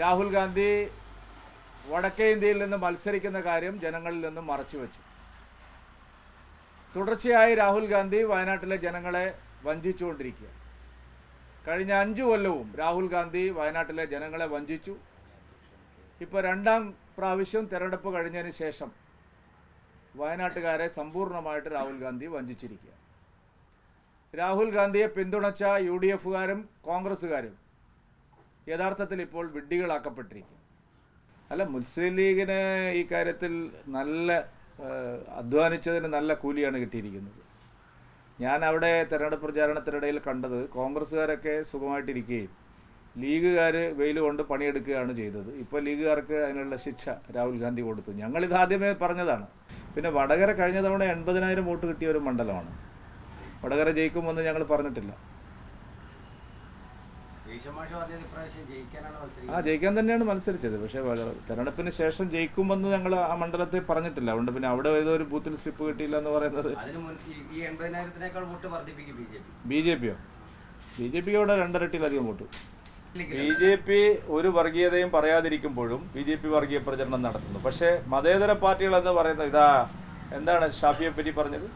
രാഹുൽ ഗാന്ധി വടക്കേ ഇന്ത്യയിൽ നിന്ന് മത്സരിക്കുന്ന കാര്യം ജനങ്ങളിൽ നിന്നും മറച്ചുവെച്ചു തുടർച്ചയായി രാഹുൽ ഗാന്ധി വയനാട്ടിലെ ജനങ്ങളെ വഞ്ചിച്ചുകൊണ്ടിരിക്കുക. കഴിഞ്ഞ അഞ്ചു കൊല്ലവും രാഹുൽ ഗാന്ധി വയനാട്ടിലെ ജനങ്ങളെ വഞ്ചിച്ചു. ഇപ്പോൾ രണ്ടാം പ്രാവശ്യം തെരഞ്ഞെടുപ്പ് കഴിഞ്ഞതിന് ശേഷം വയനാട്ടുകാരെ സമ്പൂർണമായിട്ട് രാഹുൽ ഗാന്ധി വഞ്ചിച്ചിരിക്കുക രാഹുൽ ഗാന്ധിയെ പിന്തുണച്ച യു ഡി എഫുകാരും കോൺഗ്രസ്സുകാരും യഥാർത്ഥത്തിൽ ഇപ്പോൾ വിഡ്ഢികളാക്കപ്പെട്ടിരിക്കും അല്ല മുസ്ലിം ലീഗിന് ഈ കാര്യത്തിൽ നല്ല അധ്വാനിച്ചതിന് നല്ല കൂലിയാണ് കിട്ടിയിരിക്കുന്നത്. ഞാൻ അവിടെ തെരഞ്ഞെടുപ്പ് പ്രചാരണത്തിനിടയിൽ കണ്ടത് കോൺഗ്രസ്സുകാരൊക്കെ സുഖമായിട്ടിരിക്കുകയും ലീഗുകാർ വെയിൽ കൊണ്ട് പണിയെടുക്കുകയാണ് ചെയ്തത്. ഇപ്പോൾ ലീഗുകാർക്ക് അതിനുള്ള ശിക്ഷ രാഹുൽ ഗാന്ധി കൊടുത്തു. ഞങ്ങളിത് ആദ്യമേ പറഞ്ഞതാണ്. പിന്നെ വടകര കഴിഞ്ഞ തവണ എൺപതിനായിരം വോട്ട് കിട്ടിയ ഒരു മണ്ഡലമാണ്. വടകര ജയിക്കുമെന്ന് ഞങ്ങൾ പറഞ്ഞിട്ടില്ല. ആ ജയിക്കാൻ തന്നെയാണ് മത്സരിച്ചത്. പക്ഷേ തെരഞ്ഞെടുപ്പിന് ശേഷം ജയിക്കുമെന്ന് ഞങ്ങൾ ആ മണ്ഡലത്തെ പറഞ്ഞിട്ടില്ല. അതുകൊണ്ട് പിന്നെ അവിടെ ഏതോ ഒരു ബൂത്തിൽ സ്ലിപ്പ് കിട്ടിയില്ല എന്ന് പറയുന്നത്. ബി ജെ പിയോ? ബി ജെ പി അവിടെ രണ്ടരട്ടിയിലധികം വോട്ട്. ബി ജെ പി ഒരു വർഗീയതയും പറയാതിരിക്കുമ്പോഴും ബി ജെ പി വർഗീയ പ്രചരണം നടത്തുന്നു. പക്ഷേ മതേതര പാർട്ടികൾ എന്ന് പറയുന്നത് ഇതാ എന്താണ് ഷാഫിയെ പറ്റി പറഞ്ഞത്?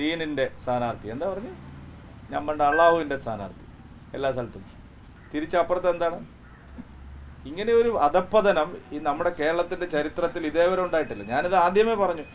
ദീനിന്റെ സ്ഥാനാർത്ഥി. എന്താ പറഞ്ഞത് ഞമ്മളുടെ അള്ളാഹുവിന്റെ സ്ഥാനാർത്ഥി. എല്ലാ സ്ഥലത്തും. തിരിച്ചപ്പുറത്ത് എന്താണ്? ഇങ്ങനെ ഒരു അധപ്പതനം ഈ നമ്മുടെ കേരളത്തിന്റെ ചരിത്രത്തിൽ ഇതേവരെ ഉണ്ടായിട്ടില്ല. ഞാനിത് ആദ്യമേ പറഞ്ഞു.